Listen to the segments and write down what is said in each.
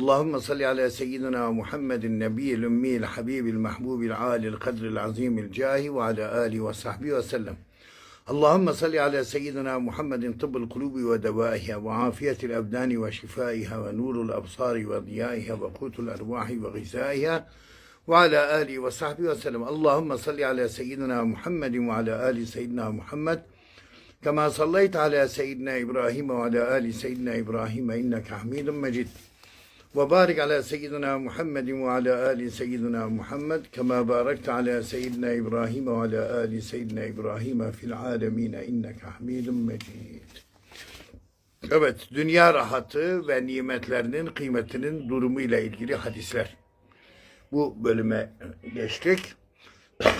اللهم صل على سيدنا محمد النبي الأمي الحبيب المحبوب العالي القدر العظيم الجاه وعلى آله وصحبه وسلم. اللهم صل على سيدنا محمد طب القلوب ودوائها وعافية الأبدان وشفائها ونور الأبصار وضيائها وقوت الأرواح وغذائها وعلى آله وصحبه وسلم. اللهم صل على سيدنا محمد وعلى آل سيدنا محمد كما صليت على سيدنا إبراهيم وعلى آل سيدنا إبراهيم إنك حميد مجيد. Ve barik ala seyyidina Muhammedin ve ala ali seyyidina Muhammed kema barakta ala seyyidina İbrahim ve ala ali seyyidina İbrahim fil alemine inneke hamidun mecid. Evet, dünya rahatı ve nimetlerinin kıymetinin durumu ile ilgili hadisler. Bu bölüme geçtik.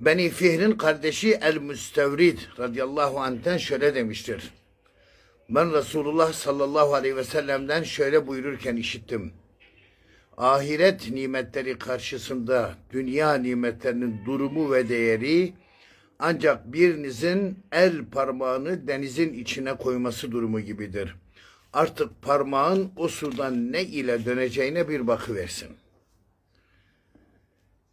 Beni Fihr'in kardeşi El Müstevrid radıyallahu anh'ten şöyle demiştir. Ben Resulullah sallallahu aleyhi ve sellem'den şöyle buyururken işittim. Ahiret nimetleri karşısında dünya nimetlerinin durumu ve değeri ancak birinizin el parmağını denizin içine koyması durumu gibidir. Artık parmağın o sudan ne ile döneceğine bir bakıversin.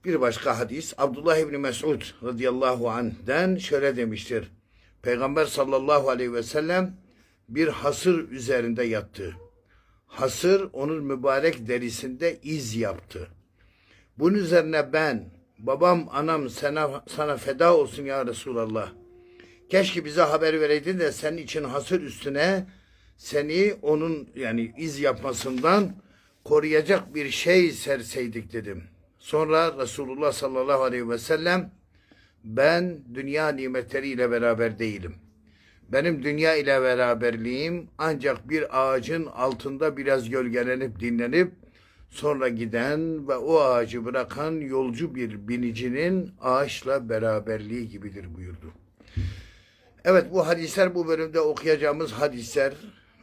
Bir başka hadis Abdullah İbni Mesud radıyallahu anh'den şöyle demiştir. Peygamber sallallahu aleyhi ve sellem bir hasır üzerinde yattı. Hasır onun mübarek derisinde iz yaptı. Bunun üzerine ben, babam, anam sana, sana feda olsun ya Resulallah. Keşke bize haber vereydin de senin için hasır üstüne seni onun yani iz yapmasından koruyacak bir şey serseydik dedim. Sonra Resulullah sallallahu aleyhi ve sellem ben dünya nimetleriyle beraber değilim. Benim dünya ile beraberliğim ancak bir ağacın altında biraz gölgelenip dinlenip sonra giden ve o ağacı bırakan yolcu bir binicinin ağaçla beraberliği gibidir buyurdu. Evet bu hadisler bu bölümde okuyacağımız hadisler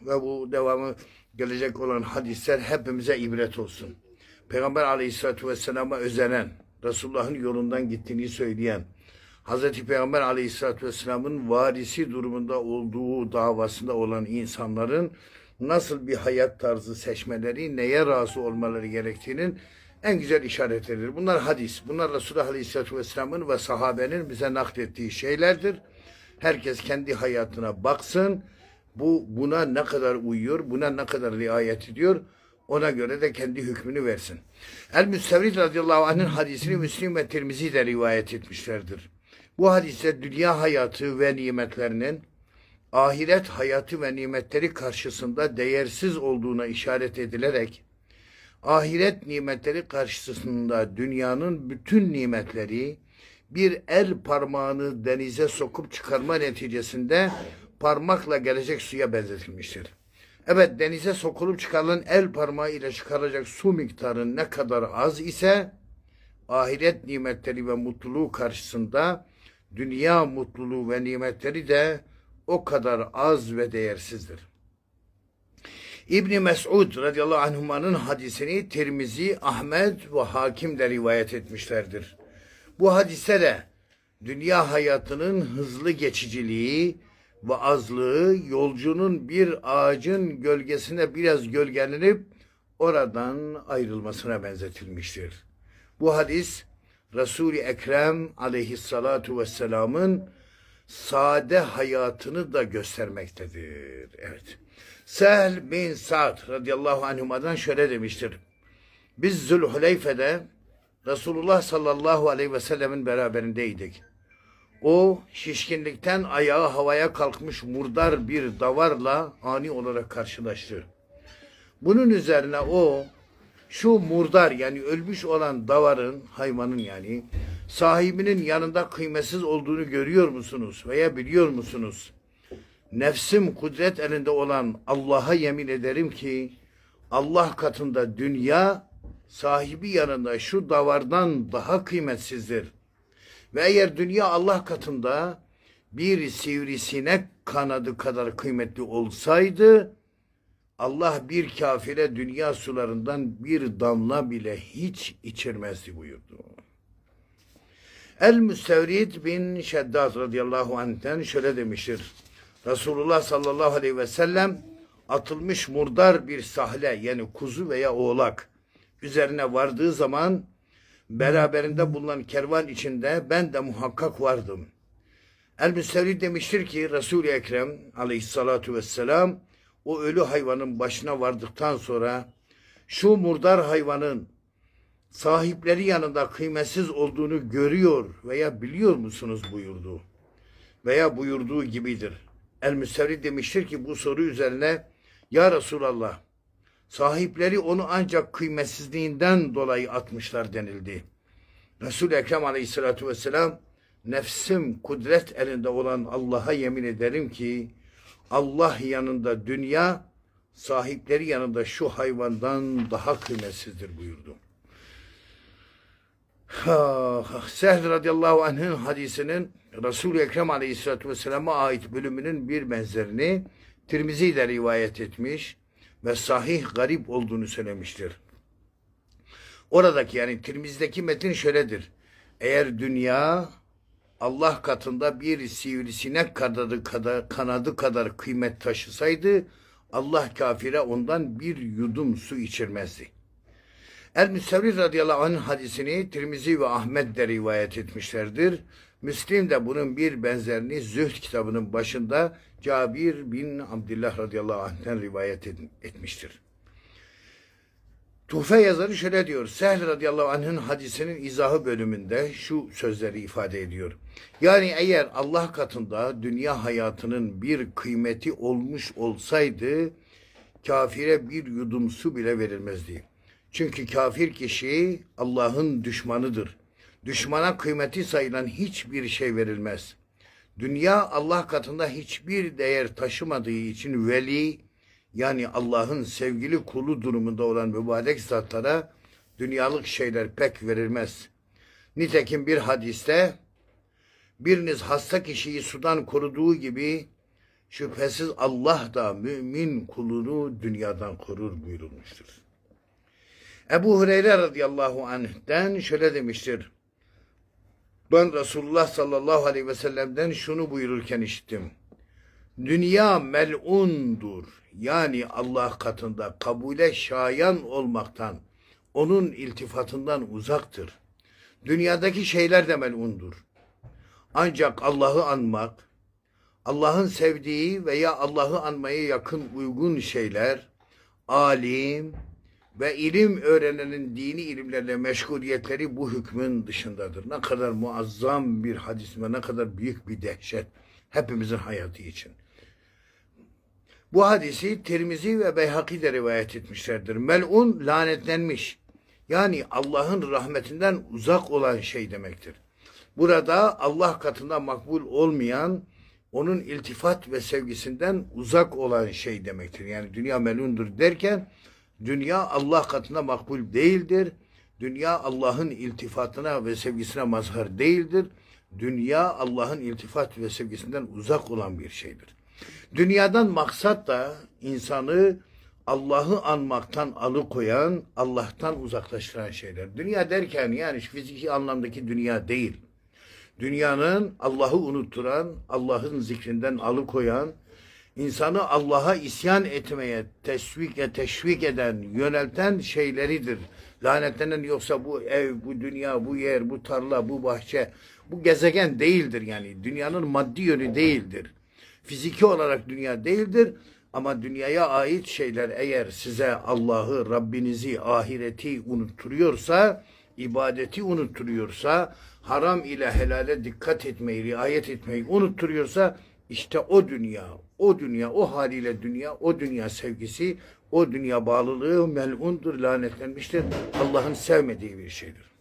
ve bu devamı gelecek olan hadisler hepimize ibret olsun. Peygamber aleyhissalatü vesselama özenen, Resulullah'ın yolundan gittiğini söyleyen, Hazreti Peygamber aleyhissalatü vesselamın varisi durumunda olduğu davasında olan insanların nasıl bir hayat tarzı seçmeleri, neye razı olmaları gerektiğinin en güzel işaretleridir. Bunlar hadis. Bunlar Resulullah aleyhissalatü vesselamın ve sahabenin bize naklettiği şeylerdir. Herkes kendi hayatına baksın. Bu buna ne kadar uyuyor, buna ne kadar riayet ediyor, ona göre de kendi hükmünü versin. El-Müstevrid radıyallahu anh'ın hadisini Müslim ve Tirmizi de rivayet etmişlerdir. Bu hadiste dünya hayatı ve nimetlerinin ahiret hayatı ve nimetleri karşısında değersiz olduğuna işaret edilerek ahiret nimetleri karşısında dünyanın bütün nimetleri bir el parmağını denize sokup çıkarma neticesinde parmakla gelecek suya benzetilmiştir. Evet denize sokulup çıkarılan el parmağı ile çıkaracak su miktarı ne kadar az ise ahiret nimetleri ve mutluluğu karşısında dünya mutluluğu ve nimetleri de o kadar az ve değersizdir. İbni Mes'ud radıyallahu anhumanın hadisini Tirmizi, Ahmet ve Hakim de rivayet etmişlerdir. Bu hadise de dünya hayatının hızlı geçiciliği ve azlığı yolcunun bir ağacın gölgesine biraz gölgelenip oradan ayrılmasına benzetilmiştir. Bu hadis Resul-i Ekrem aleyhissalatu vesselamın sade hayatını da göstermektedir. Evet. Sehl bin Sa'd radıyallahu anhuma'dan şöyle demiştir. Biz Zülhuleyfe'de Resulullah sallallahu aleyhi ve sellemin beraberindeydik. O şişkinlikten ayağı havaya kalkmış murdar bir davarla ani olarak karşılaştı. Bunun üzerine o şu murdar yani ölmüş olan davarın, hayvanın yani sahibinin yanında kıymetsiz olduğunu görüyor musunuz veya biliyor musunuz? Nefsim kudret elinde olan Allah'a yemin ederim ki Allah katında dünya sahibi yanında şu davardan daha kıymetsizdir. Ve eğer dünya Allah katında bir sivrisinek kanadı kadar kıymetli olsaydı Allah bir kafire dünya sularından bir damla bile hiç içirmezdi buyurdu. El-Müstevrid bin Şeddat radıyallahu anh'ten şöyle demiştir. Resulullah sallallahu aleyhi ve sellem atılmış murdar bir sahle yani kuzu veya oğlak üzerine vardığı zaman beraberinde bulunan kervan içinde ben de muhakkak vardım. El-Müstevri demiştir ki Resul-i Ekrem aleyhissalatu vesselam o ölü hayvanın başına vardıktan sonra şu murdar hayvanın sahipleri yanında kıymetsiz olduğunu görüyor veya biliyor musunuz buyurdu. Veya buyurduğu gibidir. El-Müstevri demiştir ki bu soru üzerine Ya Resulallah sahipleri onu ancak kıymetsizliğinden dolayı atmışlar denildi. Resul-i Ekrem aleyhissalatu vesselam nefsim kudret elinde olan Allah'a yemin ederim ki Allah yanında dünya sahipleri yanında şu hayvandan daha kıymetsizdir buyurdu. Sehl radıyallahu anh'ın hadisinin Resul-i Ekrem aleyhissalatu vesselam'a ait bölümünün bir benzerini Tirmizi de rivayet etmiş ve sahih garip olduğunu söylemiştir. Oradaki yani Tirmizi'deki metin şöyledir. Eğer dünya Allah katında bir sivrisinek kanadı kadar, kanadı kadar kıymet taşısaydı Allah kafire ondan bir yudum su içirmezdi. El Müstevri radıyallahu anh hadisini Tirmizi ve Ahmet de rivayet etmişlerdir. Müslim de bunun bir benzerini Zühd kitabının başında Cabir bin Abdullah radıyallahu anh'ten rivayet etmiştir. Tuhfe yazarı şöyle diyor. Sehl radıyallahu anh'ın hadisinin izahı bölümünde şu sözleri ifade ediyor. Yani eğer Allah katında dünya hayatının bir kıymeti olmuş olsaydı kafire bir yudum su bile verilmezdi. Çünkü kafir kişi Allah'ın düşmanıdır. Düşmana kıymeti sayılan hiçbir şey verilmez. Dünya Allah katında hiçbir değer taşımadığı için veli yani Allah'ın sevgili kulu durumunda olan mübarek zatlara dünyalık şeyler pek verilmez. Nitekim bir hadiste biriniz hasta kişiyi sudan koruduğu gibi şüphesiz Allah da mümin kulunu dünyadan korur buyurulmuştur. Ebu Hureyre radıyallahu anh'den şöyle demiştir. Ben Resulullah sallallahu aleyhi ve sellem'den şunu buyururken işittim. Dünya mel'undur. Yani Allah katında kabule şayan olmaktan, onun iltifatından uzaktır. Dünyadaki şeyler de mel'undur. Ancak Allah'ı anmak, Allah'ın sevdiği veya Allah'ı anmaya yakın uygun şeyler, alim ve ilim öğrenenin dini ilimlerle meşguliyetleri bu hükmün dışındadır. Ne kadar muazzam bir hadis ve ne kadar büyük bir dehşet hepimizin hayatı için. Bu hadisi Tirmizi ve Beyhaki de rivayet etmişlerdir. Mel'un lanetlenmiş. Yani Allah'ın rahmetinden uzak olan şey demektir. Burada Allah katında makbul olmayan, onun iltifat ve sevgisinden uzak olan şey demektir. Yani dünya melundur derken, dünya Allah katında makbul değildir. Dünya Allah'ın iltifatına ve sevgisine mazhar değildir. Dünya Allah'ın iltifat ve sevgisinden uzak olan bir şeydir. Dünyadan maksat da insanı Allah'ı anmaktan alıkoyan, Allah'tan uzaklaştıran şeyler. Dünya derken yani fiziki anlamdaki dünya değil. Dünyanın Allah'ı unutturan, Allah'ın zikrinden alıkoyan, insanı Allah'a isyan etmeye teşvik, teşvik eden, yönelten şeyleridir. Lanetlenen yoksa bu ev, bu dünya, bu yer, bu tarla, bu bahçe, bu gezegen değildir yani. Dünyanın maddi yönü değildir. Fiziki olarak dünya değildir. Ama dünyaya ait şeyler eğer size Allah'ı, Rabbinizi, ahireti unutturuyorsa, ibadeti unutturuyorsa, haram ile helale dikkat etmeyi, riayet etmeyi unutturuyorsa, işte o dünya, o dünya, o haliyle dünya, o dünya sevgisi, o dünya bağlılığı melundur, lanetlenmiştir. Allah'ın sevmediği bir şeydir.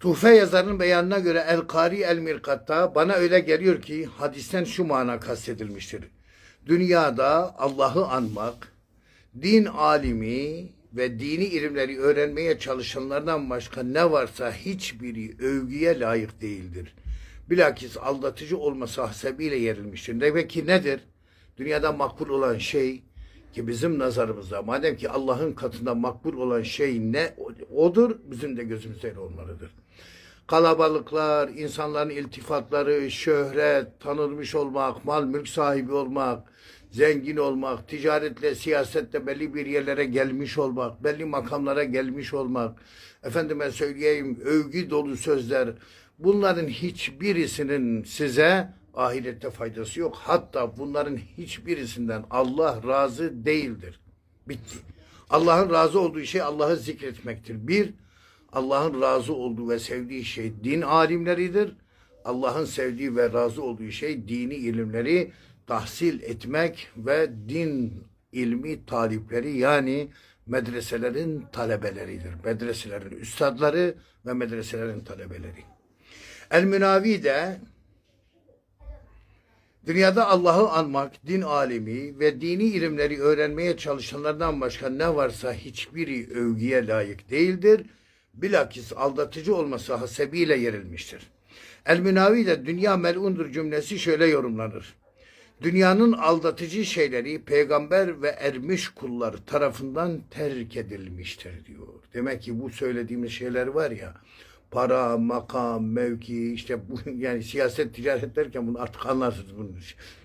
Tuhfe yazarının beyanına göre El-Kari El-Mirkat'ta bana öyle geliyor ki hadisten şu mana kastedilmiştir. Dünyada Allah'ı anmak, din alimi ve dini ilimleri öğrenmeye çalışanlardan başka ne varsa hiçbiri övgüye layık değildir. Bilakis aldatıcı olması hasebiyle yerilmiştir. Demek ki nedir? Dünyada makbul olan şey ki bizim nazarımızda madem ki Allah'ın katında makbul olan şey ne odur bizim de gözümüzde olmalıdır. Kalabalıklar, insanların iltifatları, şöhret, tanınmış olmak, mal mülk sahibi olmak, zengin olmak, ticaretle, siyasetle belli bir yerlere gelmiş olmak, belli makamlara gelmiş olmak, efendime söyleyeyim övgü dolu sözler, bunların hiçbirisinin size ahirette faydası yok. Hatta bunların hiçbirisinden Allah razı değildir. Bitti. Allah'ın razı olduğu şey Allah'ı zikretmektir. Bir, Allah'ın razı olduğu ve sevdiği şey din alimleridir. Allah'ın sevdiği ve razı olduğu şey dini ilimleri tahsil etmek ve din ilmi talipleri yani medreselerin talebeleridir. Medreselerin üstadları ve medreselerin talebeleri. El-Münavi de Dünyada Allah'ı anmak, din alemi ve dini ilimleri öğrenmeye çalışanlardan başka ne varsa hiçbiri övgüye layık değildir. Bilakis aldatıcı olması hasebiyle yerilmiştir. El-Münavi de dünya melundur cümlesi şöyle yorumlanır. Dünyanın aldatıcı şeyleri peygamber ve ermiş kullar tarafından terk edilmiştir diyor. Demek ki bu söylediğimiz şeyler var ya para, makam, mevki işte bu yani siyaset, ticaret derken bunu artık anlarsınız bunun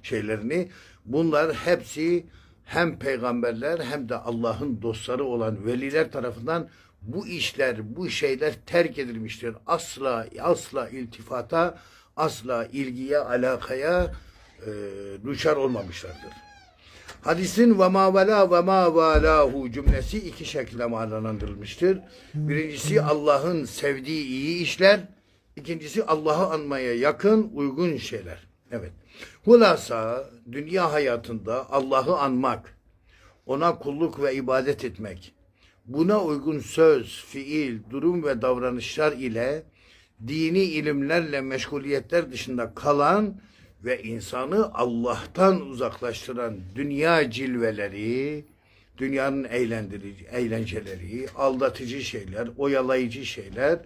şeylerini. Bunlar hepsi hem peygamberler hem de Allah'ın dostları olan veliler tarafından bu işler, bu şeyler terk edilmiştir. Asla asla iltifata, asla ilgiye, alakaya e, düşer olmamışlardır. Hadisin ve ma vela ve ma valahu cümlesi iki şekilde manalandırılmıştır. Birincisi Allah'ın sevdiği iyi işler. ikincisi Allah'ı anmaya yakın uygun şeyler. Evet. Hulasa dünya hayatında Allah'ı anmak, ona kulluk ve ibadet etmek, buna uygun söz, fiil, durum ve davranışlar ile dini ilimlerle meşguliyetler dışında kalan ve insanı Allah'tan uzaklaştıran dünya cilveleri, dünyanın eğlendirici, eğlenceleri, aldatıcı şeyler, oyalayıcı şeyler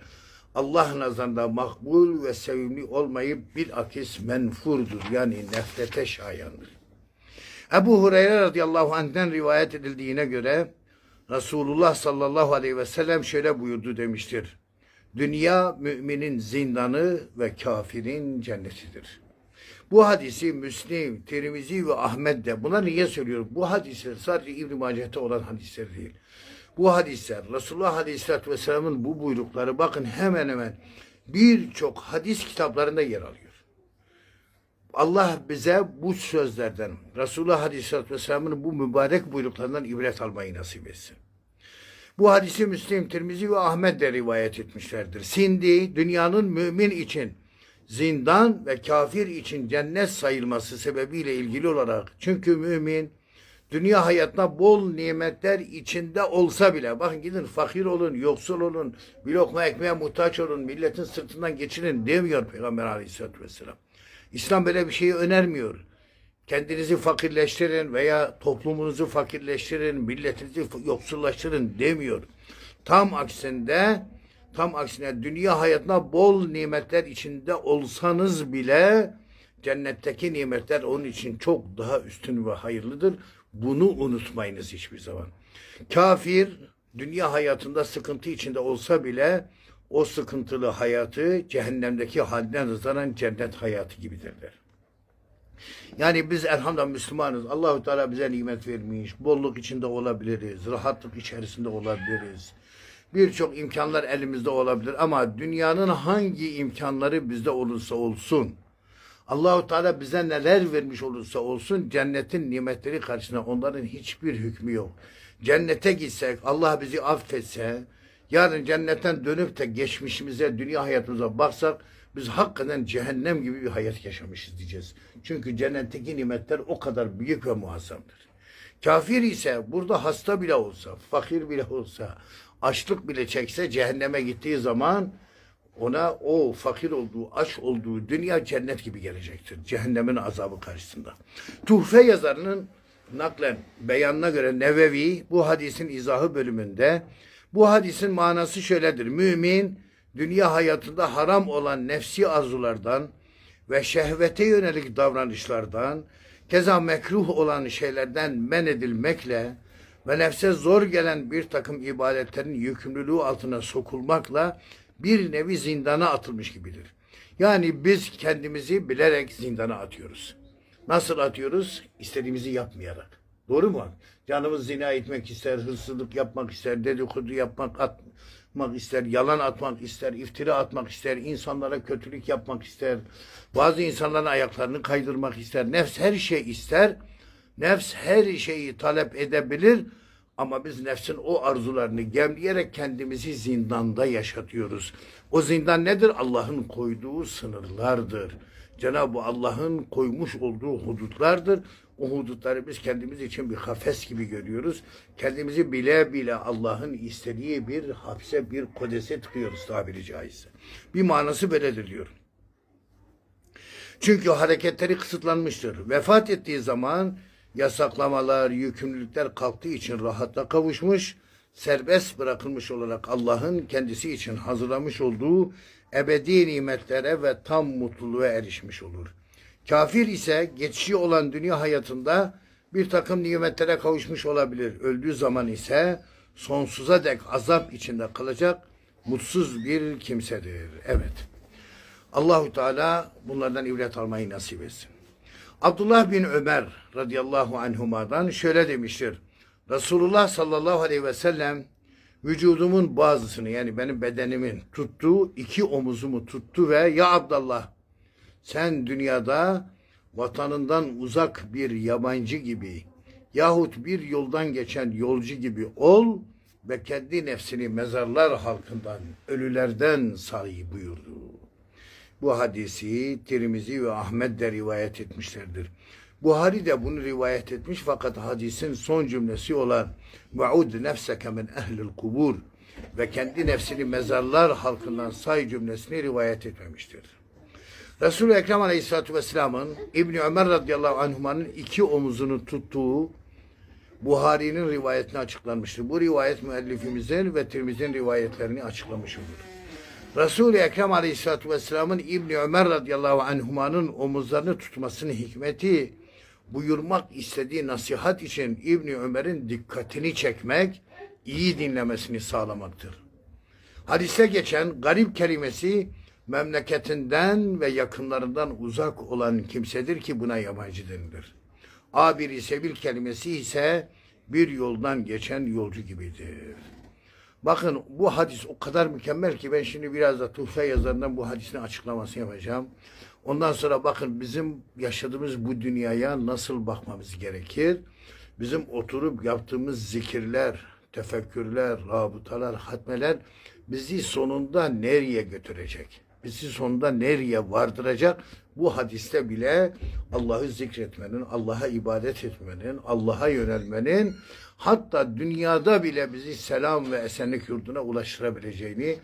Allah nazarında makbul ve sevimli olmayıp bir akis menfurdur. Yani nefrete şayandır. Ebu Hureyre radıyallahu anh'den rivayet edildiğine göre Resulullah sallallahu aleyhi ve sellem şöyle buyurdu demiştir. Dünya müminin zindanı ve kafirin cennetidir. Bu hadisi Müslim, Tirmizi ve Ahmet de buna niye söylüyorum? Bu hadisler sadece İbn-i Mace'de olan hadisler değil. Bu hadisler Resulullah Aleyhisselatü Vesselam'ın bu buyrukları bakın hemen hemen birçok hadis kitaplarında yer alıyor. Allah bize bu sözlerden Resulullah Aleyhisselatü Vesselam'ın bu mübarek buyruklarından ibret almayı nasip etsin. Bu hadisi Müslim, Tirmizi ve Ahmet de rivayet etmişlerdir. Sindi dünyanın mümin için zindan ve kafir için cennet sayılması sebebiyle ilgili olarak çünkü mümin dünya hayatına bol nimetler içinde olsa bile bakın gidin fakir olun, yoksul olun, bir lokma ekmeğe muhtaç olun, milletin sırtından geçinin demiyor Peygamber Aleyhisselatü Vesselam. İslam böyle bir şeyi önermiyor. Kendinizi fakirleştirin veya toplumunuzu fakirleştirin, milletinizi yoksullaştırın demiyor. Tam aksinde Tam aksine dünya hayatına bol nimetler içinde olsanız bile cennetteki nimetler onun için çok daha üstün ve hayırlıdır. Bunu unutmayınız hiçbir zaman. Kafir dünya hayatında sıkıntı içinde olsa bile o sıkıntılı hayatı cehennemdeki halinden rızanan cennet hayatı gibidirler. Yani biz elhamdülillah Müslümanız. Allahu Teala bize nimet vermiş. Bolluk içinde olabiliriz. Rahatlık içerisinde olabiliriz. Birçok imkanlar elimizde olabilir ama dünyanın hangi imkanları bizde olursa olsun Allahu Teala bize neler vermiş olursa olsun cennetin nimetleri karşısında onların hiçbir hükmü yok. Cennete gitsek Allah bizi affetse yarın cennetten dönüp de geçmişimize dünya hayatımıza baksak biz hakikaten cehennem gibi bir hayat yaşamışız diyeceğiz. Çünkü cennetteki nimetler o kadar büyük ve muazzamdır. Kafir ise burada hasta bile olsa, fakir bile olsa, açlık bile çekse cehenneme gittiği zaman ona o fakir olduğu, aç olduğu dünya cennet gibi gelecektir. Cehennemin azabı karşısında. Tuhfe yazarının naklen beyanına göre Nevevi bu hadisin izahı bölümünde bu hadisin manası şöyledir. Mümin dünya hayatında haram olan nefsi arzulardan ve şehvete yönelik davranışlardan keza mekruh olan şeylerden men edilmekle ve nefse zor gelen bir takım ibadetlerin yükümlülüğü altına sokulmakla bir nevi zindana atılmış gibidir. Yani biz kendimizi bilerek zindana atıyoruz. Nasıl atıyoruz? İstediğimizi yapmayarak. Doğru mu? Canımız zina etmek ister, hırsızlık yapmak ister, dedikodu yapmak, atmak ister, yalan atmak ister, iftira atmak ister, insanlara kötülük yapmak ister. Bazı insanların ayaklarını kaydırmak ister. Nefs her şey ister. Nefs her şeyi talep edebilir ama biz nefsin o arzularını gemleyerek kendimizi zindanda yaşatıyoruz. O zindan nedir? Allah'ın koyduğu sınırlardır. Cenab-ı Allah'ın koymuş olduğu hudutlardır. O biz kendimiz için bir kafes gibi görüyoruz. Kendimizi bile bile Allah'ın istediği bir hapse, bir kodese tıkıyoruz tabiri caizse. Bir manası böyledir diyor. Çünkü hareketleri kısıtlanmıştır. Vefat ettiği zaman yasaklamalar, yükümlülükler kalktığı için rahata kavuşmuş, serbest bırakılmış olarak Allah'ın kendisi için hazırlamış olduğu ebedi nimetlere ve tam mutluluğa erişmiş olur. Kafir ise geçici olan dünya hayatında bir takım nimetlere kavuşmuş olabilir. Öldüğü zaman ise sonsuza dek azap içinde kalacak mutsuz bir kimsedir. Evet. Allahu Teala bunlardan ibret almayı nasip etsin. Abdullah bin Ömer radıyallahu anhuma'dan şöyle demiştir. Resulullah sallallahu aleyhi ve sellem vücudumun bazısını yani benim bedenimin tuttuğu iki omuzumu tuttu ve ya Abdullah sen dünyada vatanından uzak bir yabancı gibi yahut bir yoldan geçen yolcu gibi ol ve kendi nefsini mezarlar halkından, ölülerden say buyurdu. Bu hadisi Tirmizi ve Ahmet de rivayet etmişlerdir. Buhari de bunu rivayet etmiş fakat hadisin son cümlesi olan "Ve'ud nefseke min ehlil kubur" ve kendi nefsini mezarlar halkından say cümlesini rivayet etmemiştir. Resul-i Ekrem Aleyhisselatü Vesselam'ın İbni Ömer radıyallahu anhumanın iki omuzunu tuttuğu Buhari'nin rivayetine açıklanmıştır. Bu rivayet müellifimizin ve Tirmiz'in rivayetlerini açıklamış olur. Resul-i Ekrem Aleyhisselatü Vesselam'ın İbni Ömer radıyallahu anhumanın omuzlarını tutmasının hikmeti buyurmak istediği nasihat için İbni Ömer'in dikkatini çekmek, iyi dinlemesini sağlamaktır. Hadiste geçen garip kelimesi memleketinden ve yakınlarından uzak olan kimsedir ki buna yabancı denilir. Abiri sebil kelimesi ise bir yoldan geçen yolcu gibidir. Bakın bu hadis o kadar mükemmel ki ben şimdi biraz da Tuhfe yazarından bu hadisin açıklamasını yapacağım. Ondan sonra bakın bizim yaşadığımız bu dünyaya nasıl bakmamız gerekir? Bizim oturup yaptığımız zikirler, tefekkürler, rabıtalar, hatmeler bizi sonunda nereye götürecek? Bizi sonunda nereye vardıracak? Bu hadiste bile Allah'ı zikretmenin, Allah'a ibadet etmenin, Allah'a yönelmenin hatta dünyada bile bizi selam ve esenlik yurduna ulaştırabileceğini,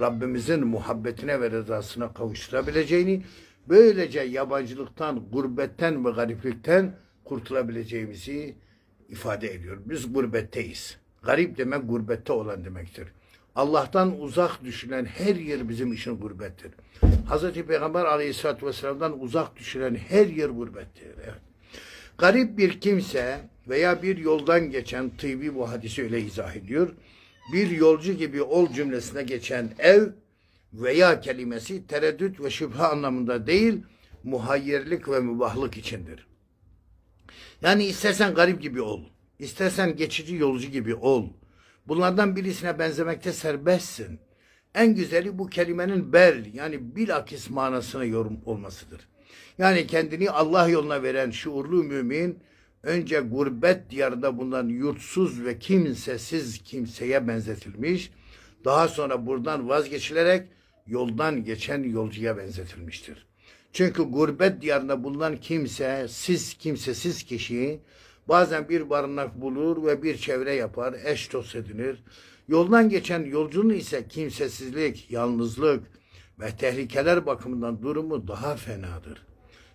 Rabbimizin muhabbetine ve rızasına kavuşturabileceğini, böylece yabancılıktan, gurbetten ve gariplikten kurtulabileceğimizi ifade ediyor. Biz gurbetteyiz. Garip demek gurbette olan demektir. Allah'tan uzak düşünen her yer bizim için gurbettir. Hz. Peygamber aleyhissalatü vesselam'dan uzak düşülen her yer gurbettir. Evet. Garip bir kimse veya bir yoldan geçen tıbbi bu hadisi öyle izah ediyor. Bir yolcu gibi ol cümlesine geçen ev veya kelimesi tereddüt ve şüphe anlamında değil, muhayyerlik ve mübahlık içindir. Yani istersen garip gibi ol, istersen geçici yolcu gibi ol. Bunlardan birisine benzemekte serbestsin. En güzeli bu kelimenin bel yani bilakis manasına yorum olmasıdır. Yani kendini Allah yoluna veren şuurlu mümin önce gurbet diyarında bulunan yurtsuz ve kimsesiz kimseye benzetilmiş. Daha sonra buradan vazgeçilerek yoldan geçen yolcuya benzetilmiştir. Çünkü gurbet diyarında bulunan kimse, siz kimsesiz kişi bazen bir barınak bulur ve bir çevre yapar, eş dost edinir. Yoldan geçen yolcunun ise kimsesizlik, yalnızlık ve tehlikeler bakımından durumu daha fenadır.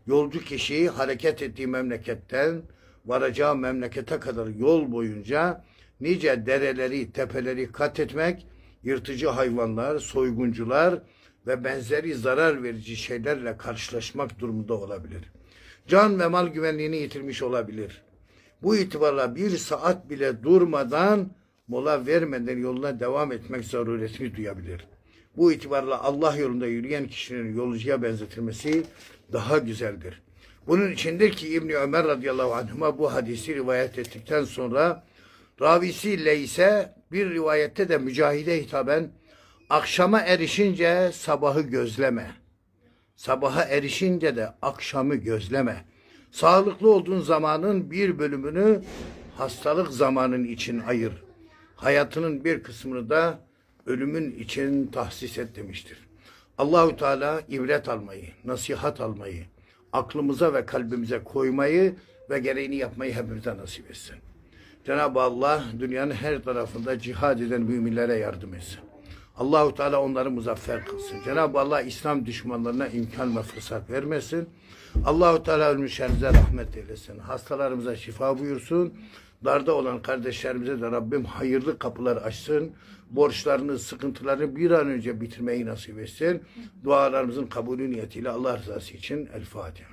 Yolcu kişi hareket ettiği memleketten varacağı memlekete kadar yol boyunca nice dereleri, tepeleri kat etmek, yırtıcı hayvanlar, soyguncular ve benzeri zarar verici şeylerle karşılaşmak durumunda olabilir. Can ve mal güvenliğini yitirmiş olabilir. Bu itibarla bir saat bile durmadan mola vermeden yoluna devam etmek zaruretini duyabilir. Bu itibarla Allah yolunda yürüyen kişinin yolcuya benzetilmesi daha güzeldir. Bunun içindir ki İbni Ömer radıyallahu anhuma bu hadisi rivayet ettikten sonra ravisi Leyse bir rivayette de mücahide hitaben akşama erişince sabahı gözleme. Sabaha erişince de akşamı gözleme. Sağlıklı olduğun zamanın bir bölümünü hastalık zamanın için ayır. Hayatının bir kısmını da ölümün için tahsis et demiştir. Allahu Teala ibret almayı, nasihat almayı, aklımıza ve kalbimize koymayı ve gereğini yapmayı hepimize nasip etsin. Cenab-ı Allah dünyanın her tarafında cihad eden müminlere yardım etsin. Allahu Teala onları muzaffer kılsın. Cenab-ı Allah İslam düşmanlarına imkan ve fırsat vermesin. Allahu Teala ölmüşlerimize rahmet eylesin. Hastalarımıza şifa buyursun. Darda olan kardeşlerimize de Rabbim hayırlı kapılar açsın. Borçlarını, sıkıntılarını bir an önce bitirmeyi nasip etsin. Dualarımızın kabulü niyetiyle Allah rızası için El Fatiha.